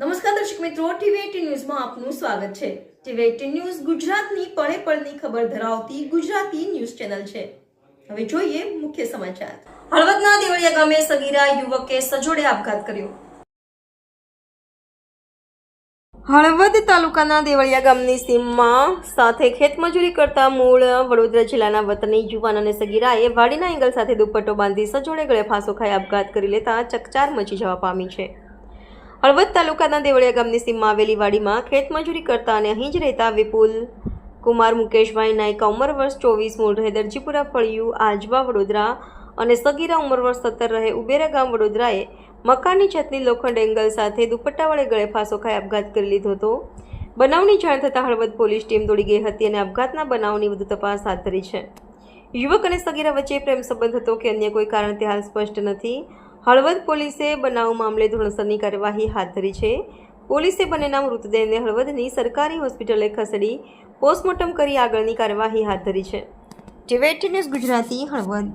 નમસ્કાર દર્શક મિત્રો ટીવી ન્યૂઝમાં આપનું સ્વાગત છે. ટીવી એટીન ન્યૂઝ ગુજરાતની પળે પળની ખબર ધરાવતી ગુજરાતી ન્યૂઝ ચેનલ છે. હવે જોઈએ મુખ્ય સમાચાર. હળવદના દેવળિયા ગામે સગીરા યુવકે સજોડે આપઘાત કર્યો. હળવદ તાલુકાના દેવળિયા ગામની સીમમાં સાથે ખેતમજૂરી કરતા મૂળ વડોદરા જિલ્લાના વતની યુવાન અને સગીરાએ વાડીના એંગલ સાથે દુપટ્ટો બાંધી સજોડે ગળે ફાંસો ખાઈ આપઘાત કરી લેતા ચકચાર મચી જવા પામી છે. હળવદ તાલુકાના દેવળિયા ગામની સીમમાં આવેલી વાડીમાં ખેતમજૂરી કરતા અને અહીં જ રહેતા વિપુલ કુમાર મુકેશભાઈ નાયકા ઉંમર વર્ષ ચોવીસ, મૂળ રહે દરજીપુરા ફળિયું, આજવા વડોદરા અને સગીરા ઉંમર વર્ષ સત્તર રહે ઉબેરા ગામ વડોદરાએ મકાનની છતની લોખંડ એંગલ સાથે દુપટ્ટા વડે ગળે ફાંસો ખાઈ આપઘાત કરી લીધો હતો. બનાવની જાણ થતાં હળવદ પોલીસ ટીમ દોડી ગઈ હતી અને આપઘાતના બનાવની વધુ તપાસ હાથ ધરી છે. યુવક અને સગીરા વચ્ચે પ્રેમ સંબંધ હતો કે અન્ય કોઈ કારણ તે હાલ સ્પષ્ટ નથી. હળવદ પોલીસે બનાવ મામલે ધોરણસરની કાર્યવાહી હાથ ધરી છે. પોલીસે બંનેના મૃતદેહને હળવદની સરકારી હોસ્પિટલે ખસેડી પોસ્ટમોર્ટમ કરી આગળની કાર્યવાહી હાથ ધરી છે. TV news Gujarati Halvad.